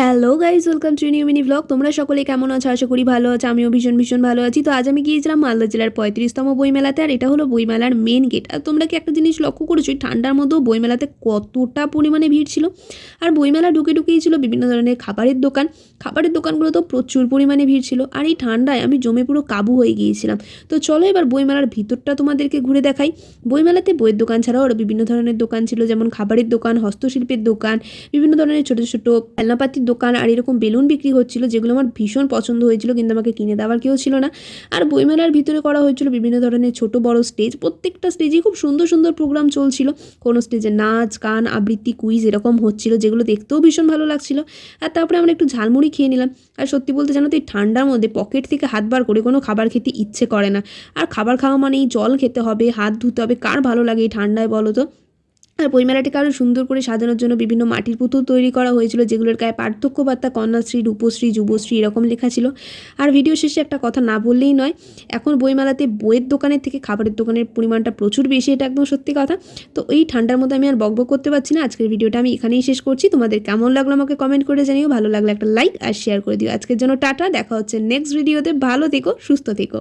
Hello guys welcome to new mini vlog তোমরা সকলে কেমন আছো? আশা করি ভালো আছো, আমিও ভীষণ ভীষণ ভালো আছি। তো আজ আমি গিয়েছিলাম মালদা জেলার পঁয়ত্রিশতম বইমেলাতে, আর এটা হলো বইমেলার মেন গেট আর তোমরা কি একটা জিনিস লক্ষ্য করেছ ঠান্ডার মধ্যেও বইমেলাতে কতটা পরিমাণে ভিড় ছিল? আর বইমেলা ঢুকে ঢুকেই ছিল বিভিন্ন ধরনের খাবারের দোকান। খাবারের দোকানগুলো তো প্রচুর পরিমাণে ভিড় ছিল। আর এই ঠান্ডায় আমি জমে পুরো কাবু হয়ে গিয়েছিলাম। তো চলো এবার বইমেলার ভিতরটা তোমাদেরকে ঘুরে দেখাই। বইমেলাতে বইয়ের দোকান ছাড়াও আরও বিভিন্ন ধরনের দোকান ছিল, যেমন খাবারের দোকান, হস্তশিল্পের দোকান, বিভিন্ন ধরনের ছোটো ছোটো খেলনাপাতির দোকান আর এরকম বেলুন বিক্রি হচ্ছিল, যেগুলো আমার ভীষণ পছন্দ হয়েছিল, কিন্তু আমাকে কিনে দেওয়ার কেউ ছিল না। আর বইমেলার ভিতরে করা হয়েছিল বিভিন্ন ধরনের ছোট বড় স্টেজ প্রত্যেকটা স্টেজে খুব সুন্দর সুন্দর প্রোগ্রাম চলছিল। কোনো স্টেজে নাচ, গান, আবৃত্তি কুইজ এরকম হচ্ছিল, যেগুলো দেখতেও ভীষণ ভালো লাগছিল। আর তারপরে আমরা একটু ঝালমুড়ি খেয়ে নিলাম। আর সত্যি বলতে জানো তো, এই ঠান্ডার মধ্যে পকেট থেকে হাত বার করে কোনো খাবার খেতে ইচ্ছে করে না। আর খাবার খাওয়া মানেই জল খেতে হবে, হাত ধুতে হবে, কার ভালো লাগে এই ঠান্ডায় বলো তো? আর বইমেলাটিকে আরও সুন্দর করে সাজানোর জন্য বিভিন্ন মাটির পুতুল তৈরি করা হয়েছিল, যেগুলোর গায়ে পার্থক্য বার্তা কন্যাশ্রী, রূপশ্রী, যুবশ্রী এরকম লেখা ছিল। আর ভিডিও শেষে একটা কথা না বললেই নয়, এখন বইমেলাতে বইয়ের দোকানের থেকে খাবারের দোকানের পরিমাণটা প্রচুর বেশি, এটা একদম সত্যি কথা। তো এই ঠান্ডার মধ্যে আমি আর বকবক করতে পারছি না, আজকের ভিডিওটা আমি এখানেই শেষ করছি। তোমাদের কেমন লাগল আমাকে কমেন্ট করে জানিও, ভালো লাগলে একটা লাইক আর শেয়ার করে দিও। আজকের জন্য টাটা, দেখা হচ্ছে নেক্সট ভিডিওতে ভালো থেকো, সুস্থ থেকো।